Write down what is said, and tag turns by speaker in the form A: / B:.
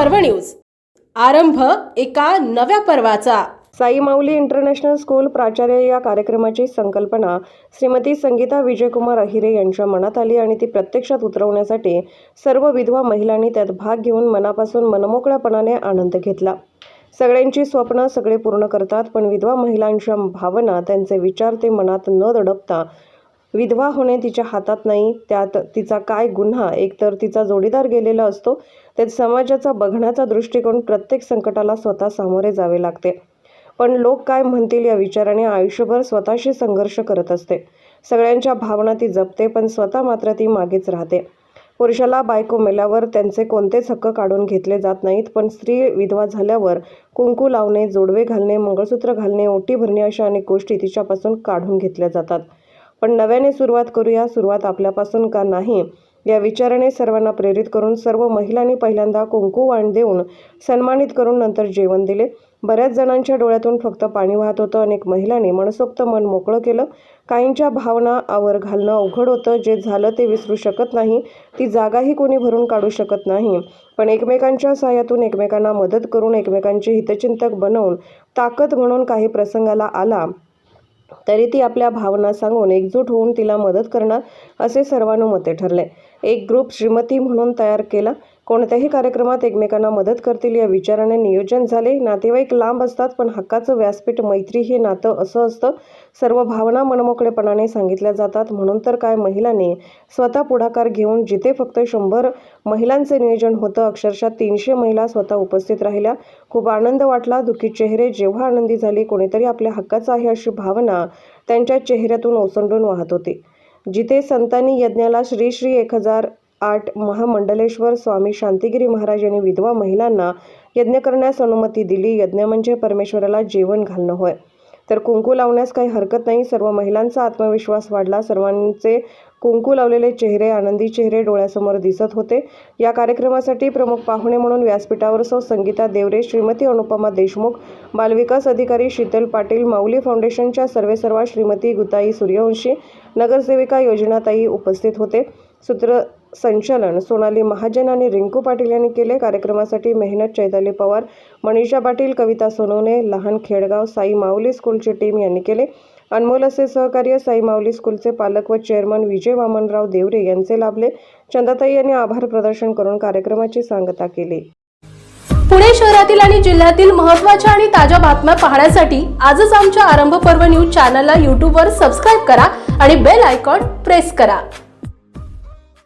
A: पर्व न्यूज. आरंभ एका नव्या पर्वाचा.
B: साई माऊली इंटरनॅशनल स्कूल प्राचार्य या कार्यक्रमाची संकल्पना श्रीमती संगीता विजयकुमार अहिरे यांच्या मनात आली आणि ती प्रत्यक्षात उतरवण्यासाठी सर्व विधवा महिलांनी त्यात भाग घेऊन मनापासून मनमोकळ्यापणाने आनंद घेतला. सगळ्यांची स्वप्न सगळे पूर्ण करतात पण विधवा महिलांच्या भावना त्यांचे विचार ते मनात न दडपता विधवा होणे तिच्या हातात नाही त्यात तिचा काय गुन्हा? एकतर तिचा जोडीदार गेलेला असतो त्यात समाजाचा बघण्याचा दृष्टिकोन प्रत्येक संकटाला स्वतः सामोरे जावे लागते. पण लोक काय म्हणतील या विचाराने आयुष्यभर स्वतःशी संघर्ष करत असते. सगळ्यांच्या भावना ती जपते पण स्वतः मात्र ती मागेच राहते. पुरुषाला बायको मेल्यावर त्यांचे कोणतेच हक्क काढून घेतले जात नाहीत पण स्त्री विधवा झाल्यावर कुंकू लावणे जोडवे घालणे मंगळसूत्र घालणे ओटी भरणे अशा अनेक गोष्टी तिच्यापासून काढून घेतल्या जातात. पण नव्याने सुरुवात करूया सुरुवात आपल्यापासून का नाही? या विचाराने सर्वांना प्रेरित करून सर्व महिलांनी पहिल्यांदा कुंकू वाण देऊन सन्मानित करून नंतर जेवण दिले. बऱ्याच जणांच्या डोळ्यातून फक्त पाणी वाहत होतं. अनेक महिलांनी मनसोक्त मन मोकळं केलं. काहींच्या भावना आवर घालणं अवघड होतं. जे झालं ते विसरू शकत नाही. ती जागाही कोणी भरून काढू शकत नाही. पण एकमेकांच्या सहाय्यातून एकमेकांना मदत करून एकमेकांचे हितचिंतक बनवून ताकद म्हणून काही प्रसंगाला आला. तरी ती आपल्या भावना सांगून एकजूट होऊन तिला मदत करणार असे सर्वानुमते ठरले. एक ग्रुप श्रीमती म्हणून तयार केला. कोणत्याही कार्यक्रमात एकमेकांना मदत करतील या विचाराने नियोजन झाले. नातेवाईक लांब असतात पण हक्काचं व्यासपीठ मैत्री हे नातं असं असतं. सर्व भावना मनमोकळेपणाने सांगितल्या जातात. म्हणून तर काय महिलांनी स्वतः पुढाकार घेऊन जिथे फक्त शंभर महिलांचे नियोजन होतं अक्षरशः तीनशे महिला स्वतः उपस्थित राहिल्या. खूप आनंद वाटला. दुःखी चेहरे जेव्हा आनंदी झाली कोणीतरी आपल्या हक्काचं आहे अशी भावना त्यांच्या चेहऱ्यातून ओसंडून वाहत होती. जिथे संतांनी यज्ञाला श्री श्री एक हजार आठ महामंडलेश्वर स्वामी शांतिगिरी महाराज यांनी विधवा महिलांना यज्ञ करण्यास अनुमती दिली. यज्ञ म्हणजे परमेश्वराला जेवण घालणं होय. तर कुंकू लावण्यास काही हरकत नाही. सर्व महिलांचा आत्मविश्वास वाढला. सर्वांचे कुंकू लावलेले चेहरे आनंदी चेहरे डोळ्यासमोर दिसत होते. या कार्यक्रमासाठी प्रमुख पाहुणे म्हणून व्यासपीठावर सौ संगीता देवरे श्रीमती अनुपमा देशमुख बालविकास अधिकारी शीतल पाटील माऊली फाउंडेशनच्या सर्वेसर्वा श्रीमती गुताई सूर्यवंशी नगरसेविका योजनाताई उपस्थित होते. सूत्रसंचलन सोनाली महाजन आणि रिंकू पाटील यांनी केले कार्यक्रमासाठी मेहनत चैताली पवार मनीषा पाटील कविता सोनवणे लहान खेडगाव साई माऊली स्कूलची टीम यांनी केले. अनमोल असे सहकार्य साई माऊली स्कूलचे पालक व चेअरमन विजय वामनराव देवरे यांचे लाभले. चंदाताई यांनी आभार प्रदर्शन करून कार्यक्रमाची सांगता केली.
A: पुणे शहरातील आणि जिल्ह्यातील महत्त्वाच्या आणि ताज्या बातम्या पाहण्यासाठी आजच आमच्या आरंभ पर्व न्यूज चॅनलला यूट्यूबवर सबस्क्राईब करा आणि बेल आयकॉन प्रेस करा.